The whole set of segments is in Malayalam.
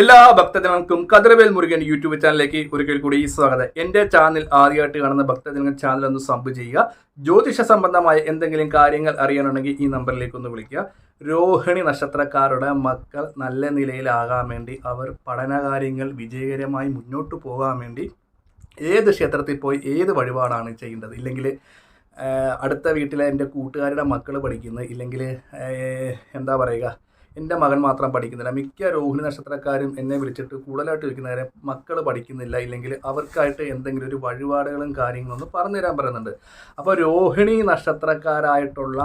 എല്ലാ ഭക്തജനങ്ങൾക്കും കതിരവേൽ മുരുകൻ യൂട്യൂബ് ചാനലിലേക്ക് ഒരിക്കൽ കൂടി സ്വാഗതം. എന്റെ ചാനൽ ആദ്യമായിട്ട് കാണുന്ന ഭക്തജനങ്ങൾ ചാനൽ ഒന്ന് സബ് ചെയ്യുക. ജ്യോതിഷ സംബന്ധമായ എന്തെങ്കിലും കാര്യങ്ങൾ അറിയാനുണ്ടെങ്കിൽ ഈ നമ്പറിലേക്ക് ഒന്ന് വിളിക്കുക. രോഹിണി നക്ഷത്രക്കാരുടെ മക്കൾ നല്ല നിലയിലാകാൻ വേണ്ടി അവർ പഠനകാര്യങ്ങൾ വിജയകരമായി മുന്നോട്ട് പോകാൻ വേണ്ടി ഏത് ക്ഷേത്രത്തിൽ പോയി ഏത് വഴിപാടാണ് ചെയ്യേണ്ടത്? ഇല്ലെങ്കിൽ അടുത്ത വീട്ടിലെ എന്റെ കൂട്ടുകാരുടെ മക്കൾ പഠിക്കുന്നത് ഇല്ലെങ്കിൽ എന്താ പറയുക എന്റെ മകൻ മാത്രം പഠിക്കുന്നില്ല. മിക്ക രോഹിണി നക്ഷത്രക്കാരും എന്നെ വിളിച്ചിട്ട് കൂടുതലായിട്ട് ചോദിക്കുന്നവരെ മക്കൾ പഠിക്കുന്നില്ല ഇല്ലെങ്കിൽ അവർക്കായിട്ട് എന്തെങ്കിലും ഒരു വഴിപാടുകളും കാര്യങ്ങളും ഒന്ന് പറഞ്ഞു തരാൻ പറയുന്നുണ്ട്. അപ്പോൾ രോഹിണി നക്ഷത്രക്കാരായിട്ടുള്ള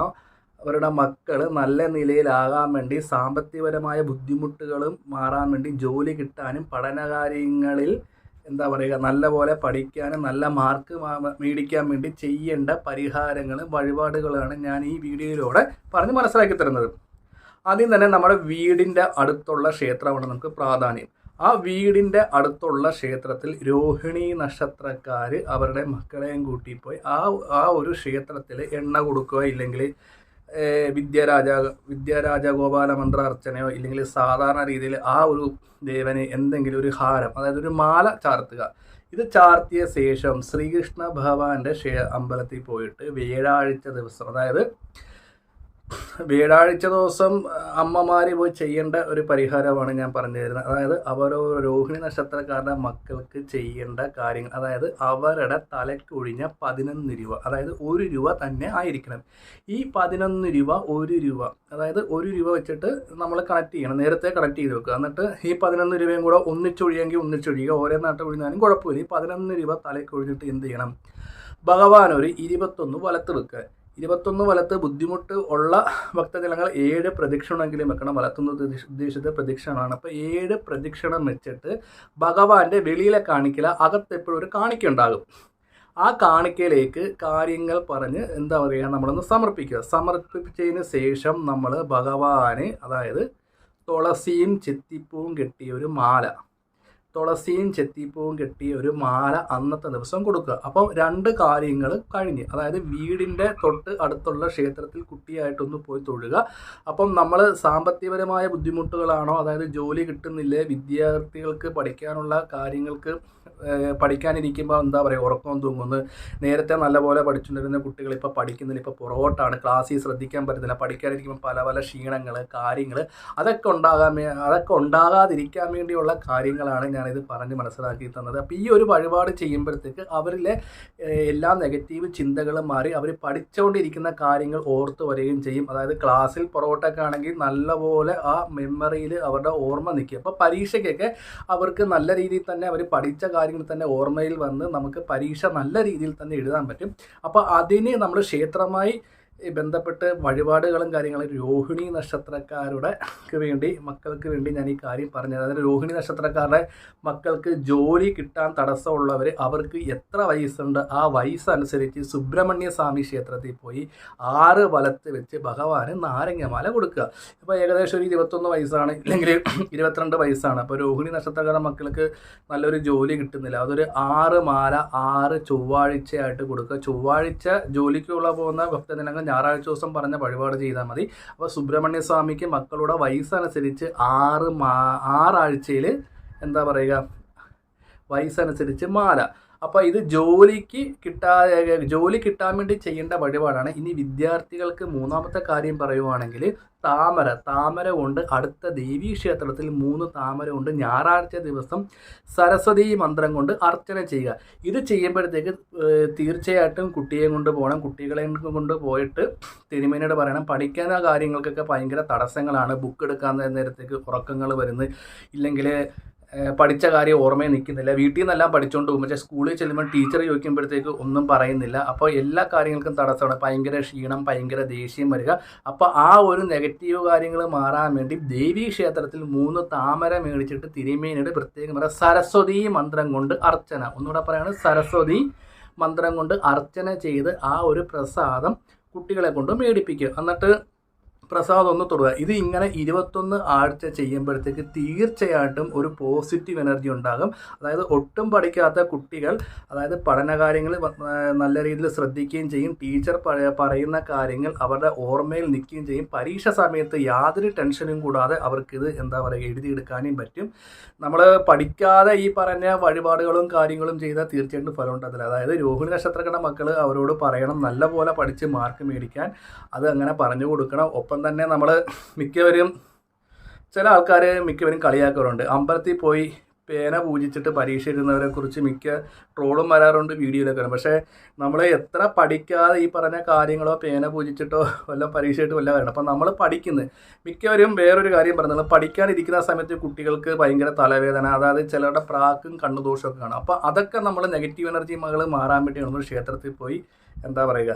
അവരുടെ മക്കൾ നല്ല നിലയിലാകാൻ വേണ്ടി സാമ്പത്തികപരമായ ബുദ്ധിമുട്ടുകളും മാറാൻ വേണ്ടി ജോലി കിട്ടാനും പഠനകാര്യങ്ങളിൽ എന്താ പറയുക നല്ല പോലെ പഠിക്കാനും നല്ല മാർക്ക് മേടിക്കാൻ വേണ്ടി ചെയ്യേണ്ട പരിഹാരങ്ങളും വഴിപാടുകളാണ് ഞാൻ ഈ വീഡിയോയിലൂടെ പറഞ്ഞ് മനസ്സിലാക്കി തരുന്നത്. ആദ്യം തന്നെ നമ്മുടെ വീടിന്റെ അടുത്തുള്ള ക്ഷേത്രമാണ് നമുക്ക് പ്രാധാന്യം. ആ വീടിന്റെ അടുത്തുള്ള ക്ഷേത്രത്തിൽ രോഹിണി നക്ഷത്രക്കാർ അവരുടെ മക്കളെയും കൂട്ടിപ്പോയി. ആ ആ ഒരു ക്ഷേത്രത്തിൽ എണ്ണ കൊടുക്കുക ഇല്ലെങ്കിൽ വിദ്യാരാജ വിദ്യാരാജഗോപാല മന്ത്ര അർച്ചനയോ ഇല്ലെങ്കിൽ സാധാരണ രീതിയിൽ ആ ഒരു ദേവന് എന്തെങ്കിലും ഒരു ഹാരം അതായത് ഒരു മാല ചാർത്തുക. ഇത് ചാർത്തിയ ശേഷം ശ്രീകൃഷ്ണ ഭഗവാന്റെ ക്ഷേ അമ്പലത്തിൽ പോയിട്ട് വ്യാഴാഴ്ച ദിവസം അതായത് വ്യാഴാഴ്ച ദിവസം അമ്മമാർ പോയി ചെയ്യേണ്ട ഒരു പരിഹാരമാണ് ഞാൻ പറഞ്ഞു തരുന്നത്. അതായത് അവരോ രോഹിണി നക്ഷത്രക്കാരുടെ മക്കൾക്ക് ചെയ്യേണ്ട കാര്യങ്ങൾ. അതായത് അവരുടെ തലക്കൊഴിഞ്ഞ പതിനൊന്ന് രൂപ. അതായത് ഒരു രൂപ തന്നെ ആയിരിക്കണം. ഈ പതിനൊന്ന് രൂപ ഒരു രൂപ അതായത് ഒരു രൂപ വെച്ചിട്ട് നമ്മൾ കണക്ട് ചെയ്യണം. നേരത്തെ കണക്ട് ചെയ്ത് വെക്കുക. എന്നിട്ട് ഈ പതിനൊന്ന് രൂപയും കൂടെ ഒന്നിച്ചൊഴിയെങ്കിൽ ഒന്നിച്ചൊഴിയുക. ഓരോ നാട്ടിൽ ഒഴിഞ്ഞാലും കുഴപ്പമില്ല. ഈ പതിനൊന്ന് രൂപ തലക്കൊഴിഞ്ഞിട്ട് എന്ത് ചെയ്യണം? ഭഗവാൻ ഒരു ഇരുപത്തൊന്ന് വലത്ത് വെക്കുക. ഇരുപത്തൊന്ന് വലത്ത് ബുദ്ധിമുട്ട് ഉള്ള ഭക്തജനങ്ങൾ ഏഴ് പ്രദക്ഷിണമെങ്കിലും വെക്കണം. വലത്തുനിന്ന് ഉദ്ദേശിച്ചത് പ്രദക്ഷിണമാണ്. അപ്പോൾ ഏഴ് പ്രദക്ഷിണം വെച്ചിട്ട് ഭഗവാന്റെ വെളിയിലെ കാണിക്കല അകത്തെപ്പോഴും ഒരു കാണിക്കുണ്ടാകും ആ കാണിക്കയിലേക്ക് കാര്യങ്ങൾ പറഞ്ഞ് എന്താ പറയുക നമ്മളൊന്ന് സമർപ്പിക്കുക. സമർപ്പിച്ചതിന് ശേഷം നമ്മൾ ഭഗവാനെ അതായത് തുളസിയും ചെത്തിപ്പൂവും കെട്ടിയ ഒരു മാല തുളസിയും ചെത്തിപ്പൂവും കെട്ടി ഒരു മാല അന്നത്തെ ദിവസം കൊടുക്കുക. അപ്പം രണ്ട് കാര്യങ്ങൾ കഴിഞ്ഞ് അതായത് വീടിന്റെ തൊട്ട് അടുത്തുള്ള ക്ഷേത്രത്തിൽ കുട്ടിയായിട്ടൊന്ന് പോയി തൊഴുക. അപ്പം നമ്മൾ സാമ്പത്തികപരമായ ബുദ്ധിമുട്ടുകളാണോ അതായത് ജോലി കിട്ടുന്നില്ലേ വിദ്യാർത്ഥികൾക്ക് പഠിക്കാനുള്ള കാര്യങ്ങൾക്ക് പഠിക്കാനിരിക്കുമ്പോൾ എന്താ പറയുക ഉറക്കം തൂങ്ങുന്നു. നേരത്തെ നല്ലപോലെ പഠിച്ചുകൊണ്ടിരുന്ന കുട്ടികൾ ഇപ്പോൾ പഠിക്കുന്നില്ല ഇപ്പോൾ പുറകോട്ടാണ് ക്ലാസ്സിൽ ശ്രദ്ധിക്കാൻ പറ്റുന്നില്ല പഠിക്കാനിരിക്കുമ്പോൾ പല പല ക്ഷീണങ്ങൾ കാര്യങ്ങൾ അതൊക്കെ ഉണ്ടാകാൻ അതൊക്കെ ഉണ്ടാകാതിരിക്കാൻ വേണ്ടിയുള്ള കാര്യങ്ങളാണ് ഞാനിത് പറഞ്ഞ് മനസ്സിലാക്കി തന്നത്. അപ്പോൾ ഈ ഒരു വഴിപാട് ചെയ്യുമ്പോഴത്തേക്ക് അവരിലെ എല്ലാ നെഗറ്റീവ് ചിന്തകളും മാറി അവർ പഠിച്ചുകൊണ്ടിരിക്കുന്ന കാര്യങ്ങൾ ഓർത്ത് വരികയും ചെയ്യും. അതായത് ക്ലാസ്സിൽ പുറകോട്ടൊക്കെ ആണെങ്കിൽ നല്ലപോലെ ആ മെമ്മറിയിൽ അവരുടെ ഓർമ്മ നിൽക്കും. അപ്പോൾ പരീക്ഷയ്ക്കൊക്കെ അവർക്ക് നല്ല രീതിയിൽ തന്നെ അവർ പഠിച്ച കാര്യങ്ങൾ തന്നെ ഓർമ്മയിൽ വന്ന് നമുക്ക് പരീക്ഷ നല്ല രീതിയിൽ തന്നെ എഴുതാൻ പറ്റും. അപ്പോൾ അതിന് നമ്മൾ ക്ഷേത്രമായി ബന്ധപ്പെട്ട് വഴിപാടുകളും കാര്യങ്ങളും രോഹിണി നക്ഷത്രക്കാരുടെ വേണ്ടി മക്കൾക്ക് വേണ്ടി ഞാൻ ഈ കാര്യം പറഞ്ഞത്. അതായത് രോഹിണി നക്ഷത്രക്കാരുടെ മക്കൾക്ക് ജോലി കിട്ടാൻ തടസ്സമുള്ളവർ അവർക്ക് എത്ര വയസ്സുണ്ട് ആ വയസ്സനുസരിച്ച് സുബ്രഹ്മണ്യ സ്വാമി ക്ഷേത്രത്തിൽ പോയി ആറ് വലത്ത് വെച്ച് ഭഗവാന് നാരങ്ങമാല കൊടുക്കുക. ഇപ്പോൾ ഏകദേശം ഒരു ഇരുപത്തൊന്ന് വയസ്സാണ് ഇല്ലെങ്കിൽ ഇരുപത്തിരണ്ട് വയസ്സാണ്. അപ്പോൾ രോഹിണി നക്ഷത്രക്കാരുടെ മക്കൾക്ക് നല്ലൊരു ജോലി കിട്ടുന്നില്ല. അതൊരു ആറ് മാല ആറ് ചൊവ്വാഴ്ചയായിട്ട് കൊടുക്കുക. ചൊവ്വാഴ്ച ജോലിക്കുള്ള പോകുന്ന ഭക്തജനങ്ങൾ ഞായറാഴ്ച ദിവസം പറഞ്ഞ വഴിപാട് ചെയ്താൽ മതി. അപ്പോൾ സുബ്രഹ്മണ്യ സ്വാമിക്ക് മക്കളുടെ വയസ്സനുസരിച്ച് ആറ് മാ ആറാഴ്ചയിൽ എന്താ പറയുക? വയസ്സനുസരിച്ച് മാല. അപ്പോൾ ഇത് ജോലിക്ക് കിട്ടാ ജോലി കിട്ടാൻ വേണ്ടി ചെയ്യേണ്ട വഴിപാടാണ്. ഇനി വിദ്യാർത്ഥികൾക്ക് മൂന്നാമത്തെ കാര്യം പറയുവാണെങ്കിൽ താമര. താമര കൊണ്ട് അടുത്ത ദേവീ ക്ഷേത്രത്തിൽ മൂന്ന് താമര കൊണ്ട് ഞായറാഴ്ച ദിവസം സരസ്വതി മന്ത്രം കൊണ്ട് അർച്ചന ചെയ്യുക. ഇത് ചെയ്യുമ്പോഴത്തേക്ക് തീർച്ചയായിട്ടും കുട്ടിയെ കൊണ്ട് പോകണം. കുട്ടികളെ കൊണ്ട് പോയിട്ട് തിരുമേനോട് പറയണം. പഠിക്കുന്ന കാര്യങ്ങൾക്കൊക്കെ ഭയങ്കര തടസ്സങ്ങളാണ്. ബുക്ക് എടുക്കാൻ നേരത്തേക്ക് ഉറക്കങ്ങൾ വരുന്നത്. ഇല്ലെങ്കിൽ പഠിച്ച കാര്യം ഓർമ്മയിൽ നിൽക്കുന്നില്ല. വീട്ടിൽ നിന്നെല്ലാം പഠിച്ചുകൊണ്ട് പോകും. പക്ഷേ സ്കൂളിൽ ചെല്ലുമ്പോൾ ടീച്ചർ ചോദിക്കുമ്പോഴത്തേക്ക് ഒന്നും പറയുന്നില്ല. അപ്പോൾ എല്ലാ കാര്യങ്ങൾക്കും തടസ്സമാണ്. ഭയങ്കര ക്ഷീണം ഭയങ്കര ദേഷ്യം വരിക. അപ്പോൾ ആ ഒരു നെഗറ്റീവ് കാര്യങ്ങൾ മാറാൻ വേണ്ടി ദേവീ ക്ഷേത്രത്തിൽ മൂന്ന് താമര മേടിച്ചിട്ട് തിരുമേനിയുടെ പ്രത്യേകം പറയാം സരസ്വതി മന്ത്രം കൊണ്ട് അർച്ചന. ഒന്നുകൂടെ പറയുകയാണ് സരസ്വതി മന്ത്രം കൊണ്ട് അർച്ചന ചെയ്ത് ആ ഒരു പ്രസാദം കുട്ടികളെ കൊണ്ട് മേടിപ്പിക്കുക. എന്നിട്ട് പ്രസാദം ഒന്ന് തൊടുക. ഇത് ഇങ്ങനെ ഇരുപത്തൊന്ന് ആഴ്ച ചെയ്യുമ്പോഴത്തേക്ക് തീർച്ചയായിട്ടും ഒരു പോസിറ്റീവ് എനർജി ഉണ്ടാകും. അതായത് ഒട്ടും പഠിക്കാത്ത കുട്ടികൾ അതായത് പഠനകാര്യങ്ങൾ നല്ല രീതിയിൽ ശ്രദ്ധിക്കുകയും ചെയ്യും. ടീച്ചർ പറയുന്ന കാര്യങ്ങൾ അവരുടെ ഓർമ്മയിൽ നിൽക്കുകയും ചെയ്യും. പരീക്ഷ സമയത്ത് യാതൊരു ടെൻഷനും കൂടാതെ അവർക്കിത് എന്താ പറയുക എഴുതിയെടുക്കാനും പറ്റും. നമ്മൾ പഠിക്കാതെ ഈ പറഞ്ഞ വഴിപാടുകളും കാര്യങ്ങളും ചെയ്താൽ തീർച്ചയായിട്ടും ഫലം ഉണ്ടാകത്തില്ല അതായത് രോഹിണി നക്ഷത്രക്കണ മക്കൾ അവരോട് പറയണം നല്ല പോലെ പഠിച്ച് മാർക്ക് മേടിക്കാൻ. അത് അങ്ങനെ പറഞ്ഞു കൊടുക്കണം. ഒപ്പം തന്നെ നമ്മൾ മിക്കവരും ചില ആൾക്കാർ മിക്കവരും കളിയാക്കാറുണ്ട്. അമ്പലത്തിൽ പോയി പേന പൂജിച്ചിട്ട് പരീക്ഷ എഴുതുന്നവരെ കുറിച്ച് മിക്ക ട്രോളും വരാറുണ്ട് വീഡിയോയിലൊക്കെ പക്ഷേ നമ്മൾ എത്ര പഠിക്കാതെ ഈ പറഞ്ഞ കാര്യങ്ങളോ പേന പൂജിച്ചിട്ടോ വല്ല പരീക്ഷ ആയിട്ട് വല്ല വരണം. അപ്പം നമ്മൾ പഠിക്കുന്നത് മിക്കവരും വേറൊരു കാര്യം പറഞ്ഞത് പഠിക്കാനിരിക്കുന്ന സമയത്ത് കുട്ടികൾക്ക് ഭയങ്കര തലവേദന അതായത് ചിലരുടെ പ്രാക്കും കണ്ണുദോഷമൊക്കെ കാണും. അപ്പോൾ അതൊക്കെ നമ്മൾ നെഗറ്റീവ് എനർജി മകൾ മാറാൻ വേണ്ടി നമ്മൾ ക്ഷേത്രത്തിൽ പോയി എന്താ പറയുക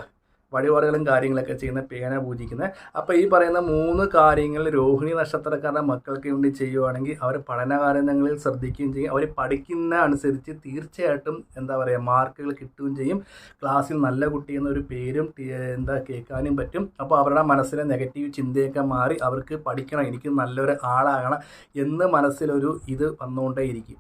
വഴിപാടുകളും കാര്യങ്ങളൊക്കെ ചെയ്യുന്ന പേന പൂജിക്കുന്നത്. അപ്പോൾ ഈ പറയുന്ന മൂന്ന് കാര്യങ്ങൾ രോഹിണി നക്ഷത്രക്കാരുടെ മക്കൾക്ക് വേണ്ടി ചെയ്യുവാണെങ്കിൽ അവർ പഠനകാര്യങ്ങളിൽ ശ്രദ്ധിക്കുകയും ചെയ്യും. അവർ പഠിക്കുന്ന അനുസരിച്ച് തീർച്ചയായിട്ടും എന്താ പറയുക മാർക്കുകൾ കിട്ടുകയും ചെയ്യും. ക്ലാസ്സിൽ നല്ല കുട്ടി എന്നൊരു പേരും എന്താ കേൾക്കാനും പറ്റും. അപ്പോൾ അവരുടെ മനസ്സിലെ നെഗറ്റീവ് ചിന്തയൊക്കെ മാറി അവർക്ക് പഠിക്കണം എനിക്ക് നല്ലൊരു ആളാകണം എന്ന് മനസ്സിലൊരു ഇത് വന്നുകൊണ്ടേയിരിക്കും.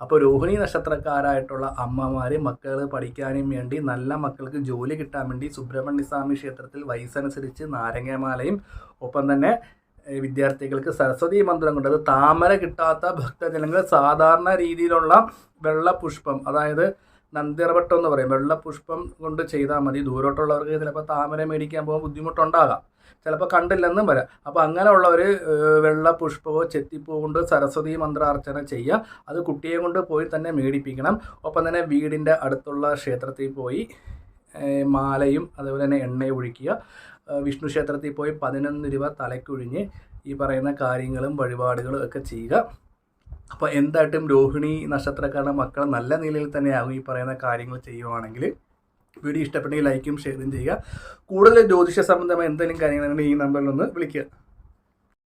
അപ്പോൾ രോഹിണി നക്ഷത്രക്കാരായിട്ടുള്ള അമ്മമാർ മക്കൾ പഠിക്കാനും വേണ്ടി നല്ല മക്കൾക്ക് ജോലി കിട്ടാൻ വേണ്ടി സുബ്രഹ്മണ്യസ്വാമി ക്ഷേത്രത്തിൽ വയസ്സനുസരിച്ച് നാരങ്ങമാലയും ഒപ്പം തന്നെ വിദ്യാർത്ഥികൾക്ക് സരസ്വതി മന്ത്രം കൊണ്ട് അത് താമര കിട്ടാത്ത ഭക്തജനങ്ങൾ സാധാരണ രീതിയിലുള്ള വെള്ള പുഷ്പം അതായത് നന്ദിറവട്ടം എന്ന് പറയും. വെള്ള പുഷ്പം കൊണ്ട് ചെയ്താൽ മതി. ദൂരോട്ടുള്ളവർക്ക് ചിലപ്പോൾ താമര മേടിക്കാൻ പോകാൻ ബുദ്ധിമുട്ടുണ്ടാകാം. ചിലപ്പോൾ കണ്ടില്ലെന്നും വരാം. അപ്പോൾ അങ്ങനെയുള്ളവർ വെള്ള പുഷ്പമോ ചെത്തിപ്പൂ കൊണ്ട് സരസ്വതി മന്ത്രാർച്ചന ചെയ്യുക. അത് കുട്ടിയെ കൊണ്ട് പോയി തന്നെ മേടിപ്പിക്കണം. ഒപ്പം തന്നെ വീടിന്റെ അടുത്തുള്ള ക്ഷേത്രത്തിൽ പോയി മാലയും അതുപോലെ തന്നെ എണ്ണയും ഒഴിക്കുക. വിഷ്ണു ക്ഷേത്രത്തിൽ പോയി പതിനൊന്ന് രൂപ തലക്കൊഴിഞ്ഞ് ഈ പറയുന്ന കാര്യങ്ങളും വഴിപാടുകളും ഒക്കെ ചെയ്യുക. അപ്പോൾ എന്തായിട്ടും രോഹിണി നക്ഷത്രക്കാരുടെ മക്കൾ നല്ല നിലയിൽ തന്നെയാകും ഈ പറയുന്ന കാര്യങ്ങൾ ചെയ്യുവാണെങ്കിൽ. വീഡിയോ ഇഷ്ടപ്പെട്ടെങ്കിൽ ലൈക്കും ഷെയറും ചെയ്യുക. കൂടുതൽ ജ്യോതിഷ സംബന്ധമായ എന്തെങ്കിലും കാര്യങ്ങളുണ്ടെങ്കിൽ ഈ നമ്പറിൽ ഒന്ന് വിളിക്കുക.